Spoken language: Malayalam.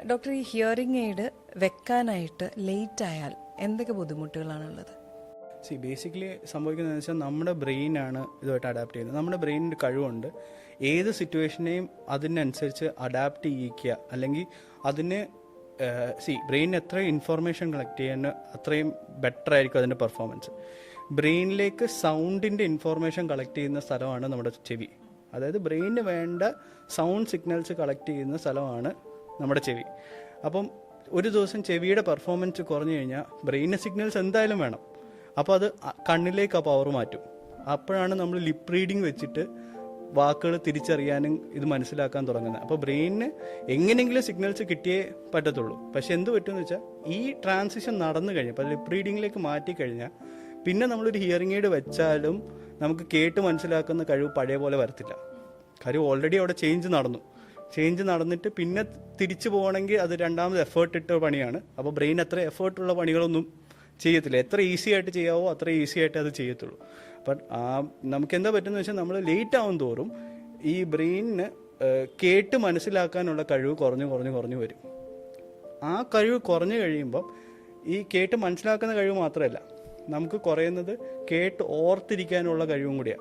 ഡോക്ടർ ഈ ഹിയറിംഗ് എയ്ഡ് വെക്കാനായിട്ട് ലേറ്റ് ആയാൽ എന്തൊക്കെ ബുദ്ധിമുട്ടുകളാണുള്ളത്? സി ബേസിക്കലി സംഭവിക്കുന്നത് വെച്ചാൽ നമ്മുടെ ബ്രെയിനാണ് ഇതുമായിട്ട് അഡാപ്റ്റ് ചെയ്യുന്നത്. നമ്മുടെ ബ്രെയിനിന്റെ കഴിവുണ്ട്. ഏത് സിറ്റുവേഷനെയും അതിനനുസരിച്ച് അഡാപ്റ്റ് ചെയ്യിക്കുക. അല്ലെങ്കിൽ അതിന് സി ബ്രെയിൻ എത്ര ഇൻഫർമേഷൻ കളക്ട് ചെയ്യാൻ അത്രയും ബെറ്റർ ആയിരിക്കും അതിന്റെ പെർഫോമൻസ് ബ്രെയിനിലേക്ക് സൗണ്ടിന്റെ ഇൻഫർമേഷൻ കളക്ട് ചെയ്യുന്ന സ്ഥലമാണ് നമ്മുടെ ചെവി. അതായത് ബ്രെയിനിന് വേണ്ട സൗണ്ട് സിഗ്നൽസ് കളക്ട് ചെയ്യുന്ന സ്ഥലമാണ് നമ്മുടെ ചെവി. അപ്പം ഒരു ദിവസം ചെവിയുടെ പെർഫോമൻസ് കുറഞ്ഞു കഴിഞ്ഞാൽ ബ്രെയിനിന് സിഗ്നൽസ് എന്തായാലും വേണം. അപ്പോൾ അത് കണ്ണിലേക്ക് ആ പവർ മാറ്റും. അപ്പോഴാണ് നമ്മൾ ലിപ് റീഡിങ് വെച്ചിട്ട് വാക്കുകൾ തിരിച്ചറിയാനും ഇത് മനസ്സിലാക്കാൻ തുടങ്ങുന്നത്. അപ്പോൾ ബ്രെയിനിന് എങ്ങനെയെങ്കിലും സിഗ്നൽസ് കിട്ടിയേ പറ്റത്തുള്ളൂ. പക്ഷെ എന്ത് പറ്റുമെന്ന് വെച്ചാൽ ഈ ട്രാൻസിഷൻ നടന്നു കഴിഞ്ഞാൽ അപ്പോൾ ലിപ് റീഡിങ്ങിലേക്ക് മാറ്റി കഴിഞ്ഞാൽ പിന്നെ നമ്മളൊരു ഹിയറിംഗ് എയ്ഡ് വെച്ചാലും നമുക്ക് കേട്ട് മനസ്സിലാക്കുന്ന കഴിവ് പഴയ പോലെ വരത്തില്ല. കാര്യം ഓൾറെഡി അവിടെ ചേഞ്ച് നടന്നു. ചേഞ്ച് നടന്നിട്ട് പിന്നെ തിരിച്ചു പോകണമെങ്കിൽ അത് രണ്ടാമത് എഫേർട്ട് ഇട്ട പണിയാണ്. അപ്പോൾ ബ്രെയിൻ അത്ര എഫേർട്ടുള്ള പണികളൊന്നും ചെയ്യത്തില്ല. എത്ര ഈസി ആയിട്ട് ചെയ്യാവോ അത്ര ഈസി ആയിട്ട് അത് ചെയ്യത്തുള്ളൂ. ബട്ട് ആ നമുക്ക് എന്താ പറ്റുന്ന വെച്ചാൽ നമ്മൾ ലേറ്റ് ആവും തോറും ഈ ബ്രെയിനിന് കേട്ട് മനസ്സിലാക്കാനുള്ള കഴിവ് കുറഞ്ഞു കുറഞ്ഞു കുറഞ്ഞു വരും. ആ കഴിവ് കുറഞ്ഞു കഴിയുമ്പം ഈ കേട്ട് മനസ്സിലാക്കുന്ന കഴിവ് മാത്രമല്ല നമുക്ക് കുറയുന്നത് കേട്ട് ഓർത്തിരിക്കാനുള്ള കഴിവും കൂടിയാണ്.